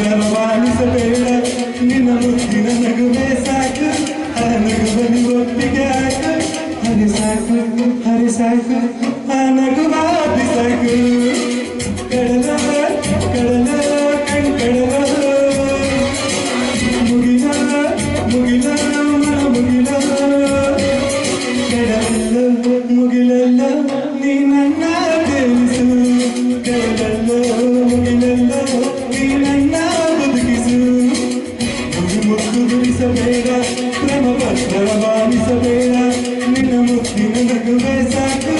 Mugina, Mugina, Mugina, Mugina, Mugina, Mugina, Mugina, Mugina, Mugina, Mugina, Mugina, Mugina, Mugina, Mugina, Mugina, Mugina, Mugina, Mugina, Mugina, Give me, a me, give me,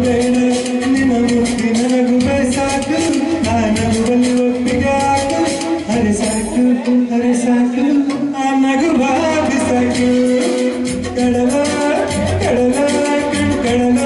ಬೇಡ ನಿನಗೂ ನನಗೂ ಸಾಕು ನನಗೂ ಬಲಿ ಒಪ್ಪಿಗೆ ಹಾಕು. ಹರಿ ಸಾಕು ಕಡಲ ಕಡಲ ಕಡಲ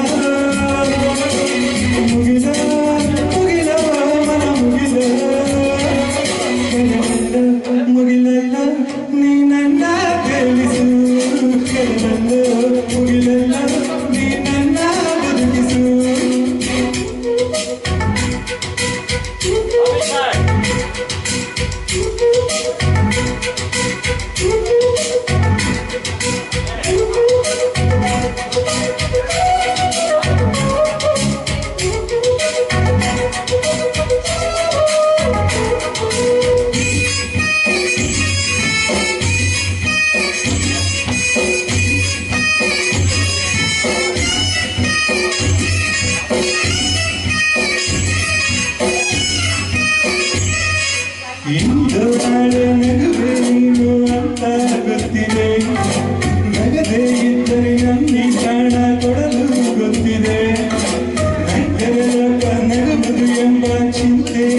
you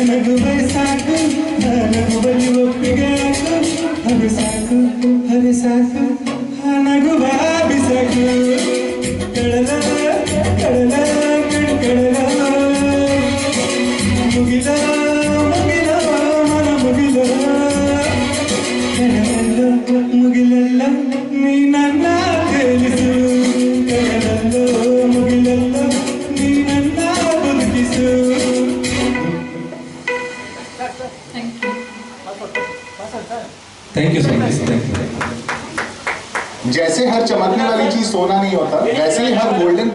I'm sorry. Thank you sir thank you जैसे हर चमकने वाली चीज़ सोना नहीं होता, वैसे ही हर गोल्डन